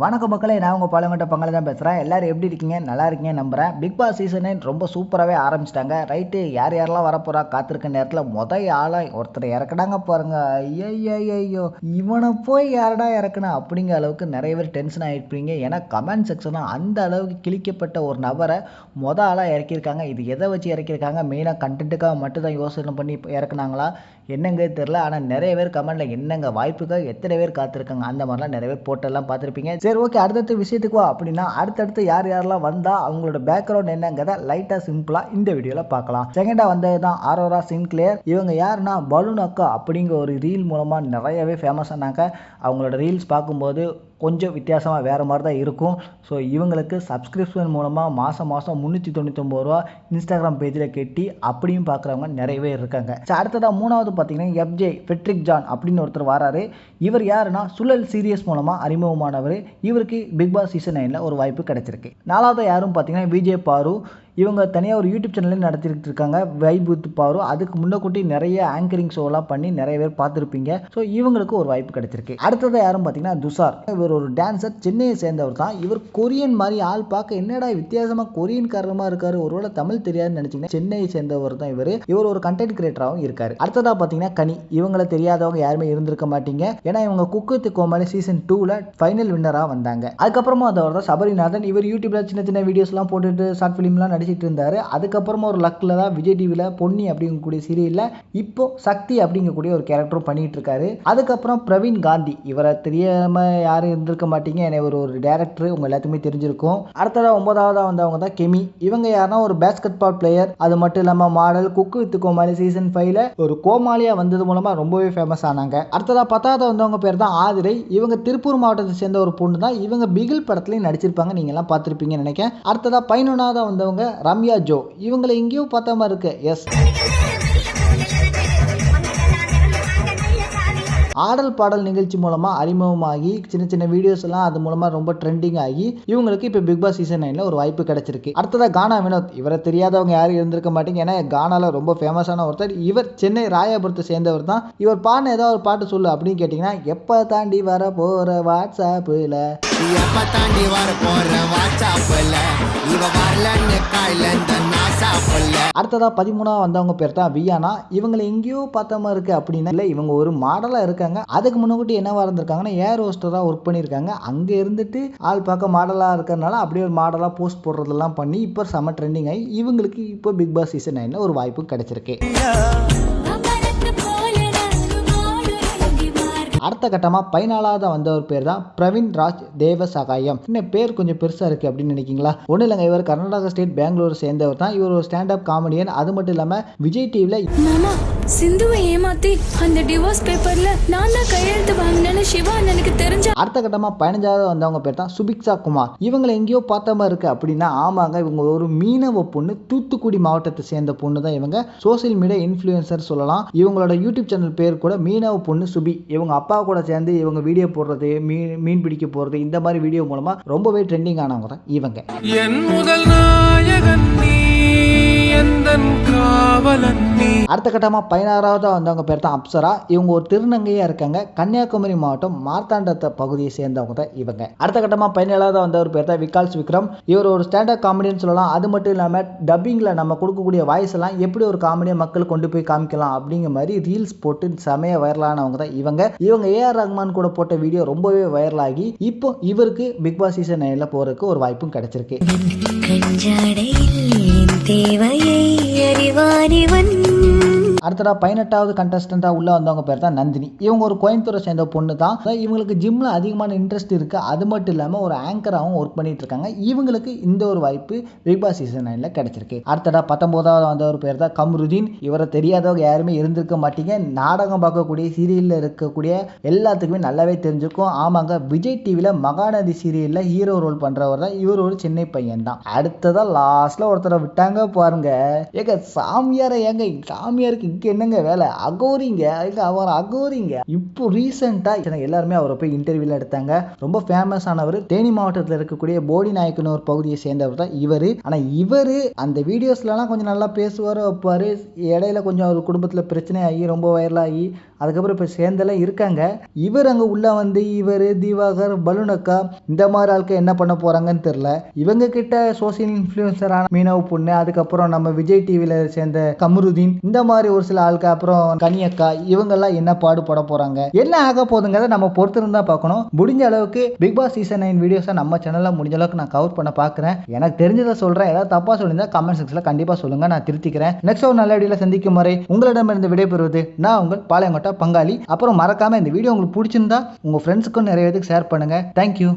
வணக்க மக்களே நான் உங்கள் பாலங்கட்ட பங்காளி தான் பேசுகிறேன் எல்லாரும் எப்படி இருக்கீங்க? நல்லா இருக்கீங்க நம்புகிறேன் பிக் பாஸ் சீசனே ரொம்ப சூப்பராகவே ஆரம்பிச்சிட்டாங்க. ரைட்டு யார் யாரெல்லாம் வரப்போறா காத்திருக்க நேரத்தில் முதல் ஆளாக ஒருத்தர் இறக்குனாங்க பாருங்க. ஐயோ இவனை போய் யாரடா இறக்குனா? அப்படிங்கிற அளவுக்கு நிறைய பேர் டென்ஷன் ஆகிருப்பீங்க ஏன்னா கமெண்ட் செக்ஷனில் அந்த அளவுக்கு கிழிக்கப்பட்ட ஒரு நபரை மொதல் ஆளாக இறக்கியிருக்காங்க. இது எதை வச்சு இறக்கியிருக்காங்க? மெயினாக கண்டென்ட்டுக்காக மட்டும் தான் யோசனை பண்ணி இறக்குனாங்களா? என்னங்க தெரில ஆனால் நிறைய பேர் கமெண்ட்டில் என்னங்க வாய்ப்புக்காக எத்தனை பேர் காத்திருக்காங்க? அந்த மாதிரிலாம் நிறைய பேர் போட்டெல்லாம் பார்த்துருப்பீங்க. சரி ஓகே அடுத்தடுத்த விஷயத்துக்கு வா. அப்படின்னா அடுத்தடுத்து யார் யாரெல்லாம் வந்தால் அவங்களோட பேக்ரவுண்ட் என்னங்கிறத லைட்டாக சிம்பிளாக இந்த வீடியோவில் பார்க்கலாம். செகண்டாக வந்தது தான் ஆரோரா சின்க்ளியர் இவங்க யாருன்னா பலூன் அக்கா அப்படிங்கிற ஒரு ரீல் மூலமாக நிறையவே ஃபேமஸ் ஆனாங்க. அவங்களோட ரீல்ஸ் பார்க்கும்போது கொஞ்சம் வித்தியாசமாக வேறு மாதிரி தான் இருக்கும். ஸோ இவங்களுக்கு சப்ஸ்கிரிப்ஷன் மூலமாக மாதம் மாதம் முந்நூற்றி தொண்ணூத்தொம்பது ரூபா இன்ஸ்டாகிராம் பேஜில் கட்டி அப்படியும் பார்க்குறவங்க நிறைய பேர் இருக்காங்க. ஸோ அடுத்ததாக மூணாவது பார்த்தீங்கன்னா எஃப்ஜே ஃபெட்ரிக் ஜான் அப்படின்னு ஒருத்தர் வராரு. இவர் யாருன்னா சுழல் சீரியஸ் மூலமாக அறிமுகமானவர். இவருக்கு பிக் பாஸ் சீசன் நைனில் ஒரு வாய்ப்பு கிடைச்சிருக்கு. நாலாவது யாரும் பார்த்தீங்கன்னா விஜய் பாரு. இவங்க தனியாக ஒரு யூடியூப் சேனலே நடத்திட்டு இருக்காங்க வைபுத் பாரு. அதுக்கு முன்னக்கூட்டி நிறைய ஆங்கரிங் ஷோலாம் பண்ணி நிறைய பேர் பார்த்துருப்பீங்க. ஸோ இவங்களுக்கு ஒரு வாய்ப்பு கிடைச்சிருக்கு அடுத்ததாக யாரும் பார்த்தீங்கன்னா துஷார். இவர் ஒரு டான்சர் சென்னையை சேர்ந்தவர் தான். இவர் கொரியன் மாதிரி ஆள் பார்க்க என்னடா வித்தியாசமாக கொரியன் காரணமாக இருக்காரு? ஒருவேளை தமிழ் தெரியாதுன்னு நினச்சிங்கன்னா சென்னையை சேர்ந்தவர் தான் இவர். இவர் ஒரு கண்டென்ட் கிரியேட்டராகவும் இருக்காரு. அடுத்ததாக பார்த்தீங்கன்னா கனி. இவங்களை தெரியாதவங்க யாருமே இருந்திருக்க மாட்டீங்க. ஏன்னா இவங்க குக்கு கோமாளி சீசன் டூவில் ஃபைனல் வின்னராக வந்தாங்க. அதுக்கப்புறமா அதோட தான் சபரிநாதன் இவர் யூடியூப்ல சின்ன சின்ன வீடியோஸ்லாம் போட்டுட்டு ஷார்ட் ஃபிலிம்லாம் நடிச்சிட்டு இருந்தாரு அதுக்கப்புறமா ஒரு லக்கில் தான் விஜய் டிவியில் பொன்னி அப்படிங்கக்கூடிய சீரியலில் இப்போ சக்தி அப்படிங்கக்கூடிய ஒரு கேரக்டரும் பண்ணிட்டு இருக்காரு அதுக்கப்புறம் பிரவீன் காந்தி. இவரை தெரியாமல் யாரும் இருந்திருக்க மாட்டீங்க. என்னை ஒரு ஒரு டேரக்டர் உங்கள் எல்லாத்துக்குமே தெரிஞ்சிருக்கும். அடுத்ததாக ஒன்பதாவதாக வந்தவங்க தான் கெமி. இவங்க யாருன்னா ஒரு பேஸ்கெட் பால் பிளேயர் அது மட்டும் இல்லாமல் model cook with Comali season ஃபைவ்ல ஒரு கோமாளியாக வந்தது மூலமாக ரொம்பவே ஃபேமஸ் ஆனாங்க. அடுத்ததாக பத்தாவது வந்தவங்க பேர் தான் ஆதிரை. இவங்க திருப்பூர் மாவட்டத்தை சேர்ந்த ஒரு பொண்ணு தான் இவங்க பிகில் படத்துலையும் நடிச்சிருப்பாங்க. நீங்கள்லாம் பார்த்துருப்பீங்கன்னு நினைக்கிறேன். அடுத்ததாக பதினொன்றாவதாக வந்தவங்க ரம்யா ஜோ இவங்களை எங்கேயோ பார்த்த மாதிரி இருக்கு. எஸ் ஆடல் பாடல் நிகழ்ச்சி மூலமாக அறிமுகமாகி சின்ன சின்ன வீடியோஸ் எல்லாம் அது மூலமாக ரொம்ப ட்ரெண்டிங் ஆகி இவங்களுக்கு இப்போ பிக் பாஸ் சீசன் நைனில் ஒரு வாய்ப்பு கிடைச்சிருக்கு. அடுத்ததாக கானா வினோத். இவரை தெரியாதவங்க யாரும் இருந்திருக்க மாட்டீங்க. ஏன்னா கானாவில் ரொம்ப ஃபேமஸான ஒருத்தர். இவர் சென்னை ராயபுரத்தை சேர்ந்தவர் தான். இவர் பாடின ஏதாவது ஒரு பாட்டு சொல்லு அப்படின்னு கேட்டிங்கன்னா எப்போ தாண்டி வர போகிற வாட்ஸ்அப்பில் எப்போ தாண்டி வர போகிற வாட்ஸ்அப்பில் இவ வரலன்னு அடுத்ததாக பதிமூணாவது வந்தவங்க பேர் தான் வியானா. இவங்களை எங்கேயோ பார்த்த மாதிரி இருக்கு அப்படின்னா இல்லை இவங்க ஒரு மாடலாக இருக்காங்க. அதுக்கு முன்னாடி என்னவா இருந்திருக்காங்கன்னா ஏர் ஹோஸ்டராக ஒர்க் பண்ணியிருக்காங்க. அங்கே இருந்துட்டு ஆள் பார்க்க மாடலாக இருக்கிறதுனால அப்படியே ஒரு மாடலாக போஸ்ட் போடுறதெல்லாம் பண்ணி இப்போ செம ட்ரெண்டிங் ஆகி இவங்களுக்கு இப்போ பிக் பாஸ் சீசன் நைனில் ஒரு வாய்ப்பு கிடைச்சிருக்கு. அடுத்த கட்டமாக பதினாலாவது வந்த ஒரு பேர் தான் பிரவீன் ராஜ் தேவ சகாயம் இன்னும் பேர் கொஞ்சம் பெருசாக இருக்குது அப்படின்னு நினைக்கிங்களா ஒன்றும் இல்லைங்க இவர் கர்நாடகா ஸ்டேட் பெங்களூர் சேர்ந்தவர் தான். இவர் ஒரு ஸ்டாண்டப் காமெடியன் அது மட்டும் இல்லாமல் விஜய் டிவியில் சிந்துவை ஏமாத்தி அந்த டிவோர்ஸ் பேப்பர்ல நான் தான் கையெழுத்து வாங்கினேன்னு சிவா அண்ணனுக்கு தெரிஞ்ச? அடுத்த கட்டமாக பதினஞ்சாவது வந்தவங்க பேர் தான் சுபிக்ஷா குமார். இவங்களை எங்கேயோ பார்த்த மாதிரி இருக்கு. அப்படின்னா ஆமாங்க இவங்க ஒரு மீனவ பொண்ணு. தூத்துக்குடி மாவட்டத்தை சேர்ந்த பொண்ணு தான் இவங்க. சோசியல் மீடியா இன்ஃப்ளூயன்சர் சொல்லலாம். இவங்களோட யூடியூப் சேனல் பேர் கூட மீனவ பொண்ணு சுபி. இவங்க அப்பா கூட சேர்ந்து இவங்க வீடியோ போடுறது மீன் மீன் பிடிக்க போகிறது இந்த மாதிரி வீடியோ மூலமாக ரொம்பவே ட்ரெண்டிங் ஆனவங்க தான் இவங்க. என் முதல் நாயகன் அடுத்த கட்டமாக பதினாறாவதாக வந்தவங்க பேர் தான் அப்சரா. இவங்க ஒரு திருநங்கையாக இருக்காங்க. கன்னியாகுமரி மாவட்டம் மார்த்தாண்டத்தை பகுதியை சேர்ந்தவங்க தான் இவங்க. அடுத்த கட்டமாக பதினேழாவது வந்தவர் பேர் தான் விகால்ஸ் விக்ரம். இவர் ஒரு ஸ்டாண்டர்ட் காமெடின்னு சொல்லலாம். அது மட்டும் இல்லாமல் டப்பிங்கில் நம்ம கொடுக்கக்கூடிய வாய்ஸ் எல்லாம் எப்படி ஒரு காமெடியாக மக்கள் கொண்டு போய் காமிக்கலாம் அப்படிங்கிற மாதிரி ரீல்ஸ் போட்டு செமைய வைரலானவங்க தான் இவங்க. இவங்க ஏஆர் ரஹ்மான் கூட போட்ட வீடியோ ரொம்பவே வைரலாகி இப்போ இவருக்கு பிக் பாஸ் சீசன் நைனில் போகிறதுக்கு ஒரு வாய்ப்பும் கிடைச்சிருக்கு. கஞ்சாடையில் அடுத்ததா பதினெட்டாவது கண்டஸ்டண்ட்டாக உள்ள வந்தவங்க பேர் தான் நந்தினி. இவங்க ஒரு கோயம்புத்தூரை சேர்ந்த பொண்ணு தான். இவங்களுக்கு ஜிம்மில் அதிகமான இன்ட்ரெஸ்ட் இருக்குது அது மட்டும் இல்லாமல் ஒரு ஆங்கராகவும் ஒர்க் பண்ணிட்டு இருக்காங்க. இவங்களுக்கு இந்த ஒரு வாய்ப்பு பிக் பாஸ் சீசன் நைனில் கிடைச்சிருக்கு. அடுத்ததா பத்தொம்போதாவது வந்தவர் பேர் தான் கம்ருதீன். இவரை தெரியாதவங்க யாருமே இருந்திருக்க மாட்டீங்க. நாடகம் பார்க்கக்கூடிய சீரியலில் இருக்கக்கூடிய எல்லாத்துக்குமே நல்லாவே தெரிஞ்சிருக்கும் ஆமாங்க விஜய் டிவியில் மகாநதி சீரியலில் ஹீரோ ரோல் பண்ணுறவர் தான். இவர் ஒரு சென்னை பையன் தான். அடுத்ததாக லாஸ்ட்டில் ஒருத்தரை விட்டாங்க பாருங்க. ஏங்க சாமியாரை ஏங்க சாமியாருக்கு இங்கே என்னங்க வேலை? அகோரிங்க. அவர் அகோரிங்க. இப்போ ரீசெண்டாக எல்லாருமே அவரை போய் இன்டர்வியூல எடுத்தாங்க. ரொம்ப ஃபேமஸ் ஆனவர். தேனி மாவட்டத்தில் இருக்கக்கூடிய போடி நாயக்கன் ஒரு பகுதியை சேர்ந்தவர் தான் இவர். ஆனால் இவர் அந்த வீடியோஸ்லலாம் கொஞ்சம் நல்லா பேசுவார் வைப்பார். இடையில கொஞ்சம் அவர் குடும்பத்தில் பிரச்சனை ஆகி ரொம்ப வைரலாகி அதுக்கப்புறம் இப்போ சேர்ந்தெல்லாம் இருக்காங்க. இவர் அங்கே உள்ள வந்து இவர் திவாகர் பலூனக்கா இந்த மாதிரி ஆட்கள் என்ன பண்ண போகிறாங்கன்னு தெரில இவங்க கிட்ட சோசியல் இன்ஃப்ளூயன்சரான மீனவ பொண்ணு அதுக்கப்புறம் நம்ம விஜய் டிவியில் சேர்ந்த கமருதீன் இந்த மாதிரி ஒரு சில ஆளுக்கு அப்புறம் கனியக்கா இவங்கெல்லாம் என்ன பாடுபட போறாங்க? என்ன ஆக போகுதுங்கிறத நம்ம பொறுத்திருந்தா பார்க்கணும். முடிஞ்ச அளவுக்கு பிக் பாஸ் சீசன் நைன் வீடியோஸை நம்ம சேனலில் முடிஞ்ச அளவுக்கு நான் கவர் பண்ண பார்க்குறேன். எனக்கு தெரிஞ்சதை சொல்கிறேன் ஏதாவது தப்பாக சொல்லியிருந்தா கமெண்ட் செக்ஷனில் கண்டிப்பாக சொல்லுங்கள் நான் திருத்திக்கிறேன். நெக்ஸ்ட் ஒரு நல்ல வீடியோவில் சந்திக்கும் வரை உங்களிடமிருந்து விடைபெறுவது நான் உங்கள் பாளையங்கோட்டை பங்காளி. அப்புறம் மறக்காமல் இந்த வீடியோ உங்களுக்கு பிடிச்சிருந்தா உங்கள் ஃப்ரெண்ட்ஸுக்கும் நிறைய பேருக்கு ஷேர் பண்ணுங்கள் தேங்க்யூ